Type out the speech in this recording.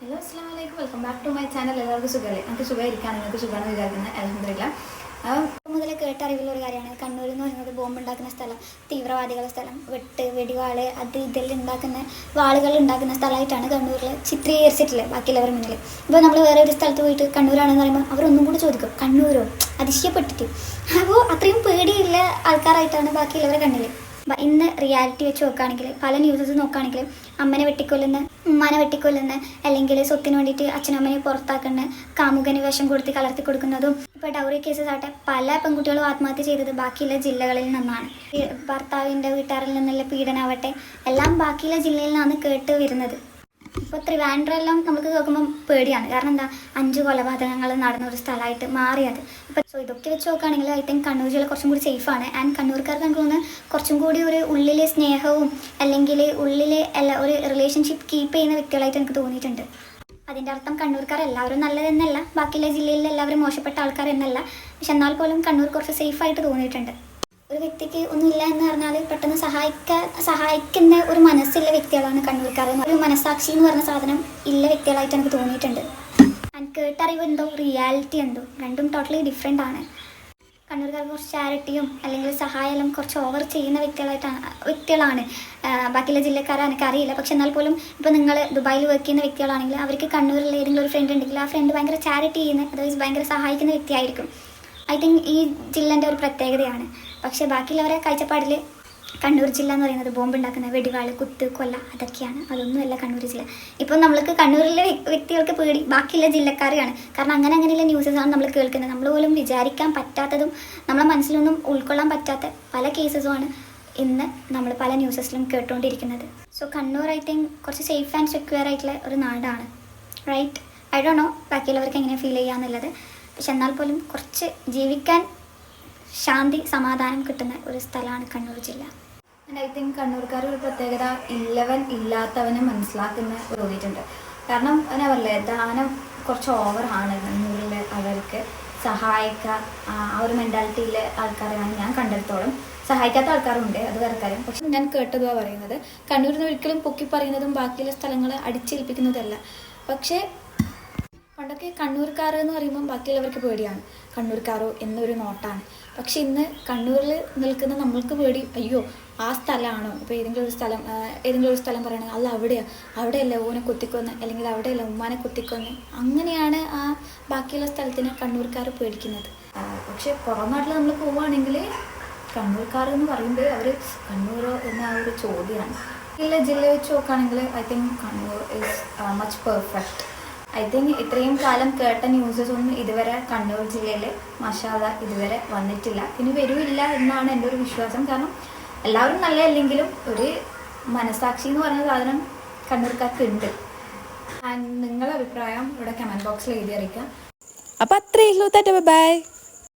Hello അസ്സാം വലൈക്കും welcome back to my channel എല്ലാവർക്കും സുഖമല്ലേ? നമുക്ക് സുഖമായിരിക്കാം നിങ്ങൾക്ക് സുഖമാണ് വിചാരിക്കുന്നത് അലഹമില്ല മുതൽ കേട്ടറിവുള്ള ഒരു കാര്യമാണ്. കണ്ണൂർ എന്ന് പറയുന്നത് ബോംബ് ഉണ്ടാക്കുന്ന സ്ഥലം തീവ്രവാദികളുടെ സ്ഥലം വെട്ട് വെടിവാൾ അത് ഇതെല്ലാം ഉണ്ടാക്കുന്ന വാളുകൾ ഉണ്ടാക്കുന്ന സ്ഥലമായിട്ടാണ് കണ്ണൂരിൽ ചിത്രീകരിച്ചിട്ടുള്ളത് ബാക്കിയുള്ളവർ മുന്നിൽ ഇപ്പോൾ നമ്മൾ വേറെ ഒരു സ്ഥലത്ത് പോയിട്ട് കണ്ണൂരാണെന്ന് പറയുമ്പോൾ അവരൊന്നും കൂടി ചോദിക്കും കണ്ണൂരോ? അതിശയപ്പെട്ടിട്ട്. അപ്പോൾ അത്രയും പേടിയുള്ള ആൾക്കാരായിട്ടാണ് ബാക്കിയുള്ളവരെ കണ്ണിൽ ഇന്ന് റിയാലിറ്റി വെച്ച് നോക്കുകയാണെങ്കിൽ പല ന്യൂസസ് നോക്കുകയാണെങ്കിൽ അമ്മനെ വെട്ടിക്കൊല്ലുന്ന ഉമ്മനെ വെട്ടിക്കൊല്ലുന്ന അല്ലെങ്കിൽ സ്വത്തിന് വേണ്ടിയിട്ട് അച്ഛനമ്മനെ പുറത്താക്കുന്ന കാമുകന് വേഷം കൊടുത്ത് കലർത്തി കൊടുക്കുന്നതും ഇപ്പോൾ ഡൗറി കേസസ് ആട്ടെ പല പെൺകുട്ടികളും ആത്മഹത്യ ചെയ്തത് ബാക്കിയുള്ള ജില്ലകളിൽ നിന്നാണ്. ഭർത്താവിന്റെ വീട്ടുകാരിൽ നിന്നുള്ള പീഡനാവട്ടെ എല്ലാം ബാക്കിയുള്ള ജില്ലയിൽ നിന്നാണ് കേട്ട് വരുന്നത്. ഇപ്പോൾ ത്രിവാൻഡ്രെല്ലാം നമുക്ക് കേൾക്കുമ്പോൾ പേടിയാണ്. കാരണം എന്താ? അഞ്ച് കൊലപാതകങ്ങൾ നടന്ന ഒരു സ്ഥലമായിട്ട് മാറിയത്. ഇപ്പോൾ സോ ഇതൊക്കെ വെച്ച് നോക്കുകയാണെങ്കിൽ ഐ തിങ്ക് കണ്ണൂർ ജില്ല കുറച്ചും കൂടി സേഫാണ് ആൻഡ് കണ്ണൂർക്കാർക്ക് എനിക്ക് തോന്നുന്നു കുറച്ചും കൂടി ഒരു ഉള്ളിലെ സ്നേഹവും അല്ലെങ്കിൽ ഉള്ളിലെ അല്ല ഒരു റിലേഷൻഷിപ്പ് കീപ്പ് ചെയ്യുന്ന വ്യക്തികളായിട്ട് എനിക്ക് തോന്നിയിട്ടുണ്ട്. അതിന്റെ അർത്ഥം കണ്ണൂർക്കാർ എല്ലാവരും നല്ലതെന്നല്ല. ബാക്കിയുള്ള ജില്ലയിലെല്ലാവരും മോശപ്പെട്ട ആൾക്കാർ എന്നല്ല പക്ഷെ എന്നാൽ പോലും കണ്ണൂർ കുറച്ച് സേഫായിട്ട് തോന്നിയിട്ടുണ്ട്. ഒരു വ്യക്തിക്ക് ഒന്നുമില്ല എന്ന് പറഞ്ഞാൽ പെട്ടെന്ന് സഹായിക്കാൻ സഹായിക്കുന്ന ഒരു മനസ്സുള്ള വ്യക്തികളാണ് കണ്ണൂർക്കാർ ഒരു മനസ്സാക്ഷി എന്ന് പറഞ്ഞ സാധനം ഇല്ല വ്യക്തികളായിട്ട് എനിക്ക് തോന്നിയിട്ടുണ്ട്. ഞാൻ കേട്ടറിവ് എന്തോ റിയാലിറ്റി എന്തോ രണ്ടും ടോട്ടലി ഡിഫറെന്റ് ആണ്. കണ്ണൂർക്കാർ കുറച്ച് ചാരിറ്റിയും അല്ലെങ്കിൽ സഹായമെല്ലാം കുറച്ച് ഓവർ ചെയ്യുന്ന വ്യക്തികളായിട്ടാണ് വ്യക്തികളാണ്. ബാക്കിയുള്ള ജില്ലക്കാരെ എനിക്കറിയില്ല പക്ഷെ എന്നാൽ പോലും ഇപ്പോൾ നിങ്ങൾ ദുബായിൽ വർക്ക് ചെയ്യുന്ന വ്യക്തികളാണെങ്കിൽ അവർക്ക് കണ്ണൂരിൽ ഏതെങ്കിലും ഒരു ഫ്രണ്ട് ഉണ്ടെങ്കിൽ ആ ഫ്രണ്ട് ഭയങ്കര ചാരിറ്റി ചെയ്യുന്ന അതായത് ഭയങ്കര സഹായിക്കുന്ന വ്യക്തിയായിരിക്കും. ഐ തിങ്ക് ഈ ജില്ലേന്റെ ഒരു പ്രത്യേകതയാണ്. പക്ഷെ ബാക്കിയുള്ളവരെ കാഴ്ചപ്പാടിൽ കണ്ണൂർ ജില്ല എന്ന് പറയുന്നത് ബോംബ് ഉണ്ടാക്കുന്ന വെടിവാൾ കുത്ത് കൊല്ല അതൊക്കെയാണ്. അതൊന്നുമല്ല കണ്ണൂർ ജില്ല. ഇപ്പോൾ നമ്മൾക്ക് കണ്ണൂരിലെ വ്യ- വ്യക്തികൾക്ക് പേടി. ബാക്കിയുള്ള ജില്ലക്കാരെയാണ്. കാരണം അങ്ങനെ അങ്ങനെയുള്ള ന്യൂസസാണ് നമ്മൾ കേൾക്കുന്നത്. നമ്മൾ പോലും വിചാരിക്കാൻ പറ്റാത്തതും നമ്മളെ മനസ്സിലൊന്നും ഉൾക്കൊള്ളാൻ പറ്റാത്ത പല കേസസുമാണ് ഇന്ന് നമ്മൾ പല ന്യൂസസിലും കേട്ടുകൊണ്ടിരിക്കുന്നത് സോ കണ്ണൂർ ഐ തിങ്ക് കുറച്ച് സേഫ് ആൻഡ് സെക്യൂർ ആയിട്ടുള്ള ഒരു നാടാണ്. റൈറ്റ് ഐ ഡോ നോ ബാക്കിയുള്ളവർക്ക് എങ്ങനെ ഫീൽ ചെയ്യാന്നുള്ളത്. പക്ഷെ എന്നാൽ പോലും കുറച്ച് ജീവിക്കാൻ ശാന്തി സമാധാനം കിട്ടുന്ന ഒരു സ്ഥലമാണ് കണ്ണൂർ ജില്ല. ഐ തിങ്ക് കണ്ണൂർക്കാർ ഒരു പ്രത്യേകത ഇല്ലവൻ ഇല്ലാത്തവനെ മനസ്സിലാക്കുന്ന തോന്നിയിട്ടുണ്ട് കാരണം ഞാൻ പറഞ്ഞില്ലേ ദാനം കുറച്ച് ഓവറാണ് കണ്ണൂരിൽ അവർക്ക് സഹായിക്കാൻ ആ ഒരു മെന്റാലിറ്റിയിലെ ആൾക്കാരെയാണ് ഞാൻ കണ്ടെടുത്തോളം. സഹായിക്കാത്ത ആൾക്കാരുണ്ട് അത് വേറെ കാര്യം. പക്ഷെ ഞാൻ കേട്ടതുവാ പറയുന്നത് കണ്ണൂരിൽ നിന്ന് ഒരിക്കലും പൊക്കി പറയുന്നതും ബാക്കിയുള്ള സ്ഥലങ്ങളെ അടിച്ചേൽപ്പിക്കുന്നതല്ല. പക്ഷേ പണ്ടൊക്കെ കണ്ണൂർക്കാർ എന്ന് പറയുമ്പോൾ ബാക്കിയുള്ളവർക്ക് പേടിയാണ്. കണ്ണൂർക്കാരോ എന്നൊരു നോട്ടാണ്. പക്ഷെ ഇന്ന് കണ്ണൂരിൽ നിൽക്കുന്ന നമ്മൾക്ക് പേടി അയ്യോ ആ സ്ഥലമാണോ? ഇപ്പോൾ ഏതെങ്കിലും ഒരു സ്ഥലം ഏതെങ്കിലും ഒരു സ്ഥലം പറയണെങ്കിൽ അല്ല അവിടെയാണ് അവിടെയല്ല ഓനെ കുത്തിക്കൊന്ന് അല്ലെങ്കിൽ അവിടെയല്ല ഉമ്മാനെ കുത്തിക്കൊന്ന്. അങ്ങനെയാണ് ആ ബാക്കിയുള്ള സ്ഥലത്തിനെ കണ്ണൂർക്കാർ പേടിക്കുന്നത്. പക്ഷേ പുറം നാട്ടിൽ നമ്മൾ പോവുകയാണെങ്കിൽ കണ്ണൂർക്കാർ എന്ന് പറയുമ്പോൾ അവർ കണ്ണൂരോ എന്ന ആ ഒരു ചോദ്യമാണ്. ഇല്ല ജില്ല വെച്ച് നോക്കുകയാണെങ്കിൽ I think Kannur is much perfect. I think ഇത്രയും കാലം കേട്ട ന്യൂസസ് ഒന്നും ഇതുവരെ കണ്ണൂർ ജില്ലയിൽ മഷാല ഇതുവരെ വന്നിട്ടില്ല. ഇനി വരുമില്ല എന്നാണ് എന്റെ ഒരു വിശ്വാസം. കാരണം എല്ലാവരും നല്ല അല്ലെങ്കിലും ഒരു മനസാക്ഷി എന്ന് പറഞ്ഞ സാധനം കണ്ണൂർക്കാർക്ക് ഉണ്ട് ആൻഡ് നിങ്ങളുടെ അഭിപ്രായം ഇവിടെ കമന്റ് ബോക്സിൽ എഴുതി അറിയിക്കാം. അപ്പൊ അത്രയേ ഉള്ളൂ. Tata bye.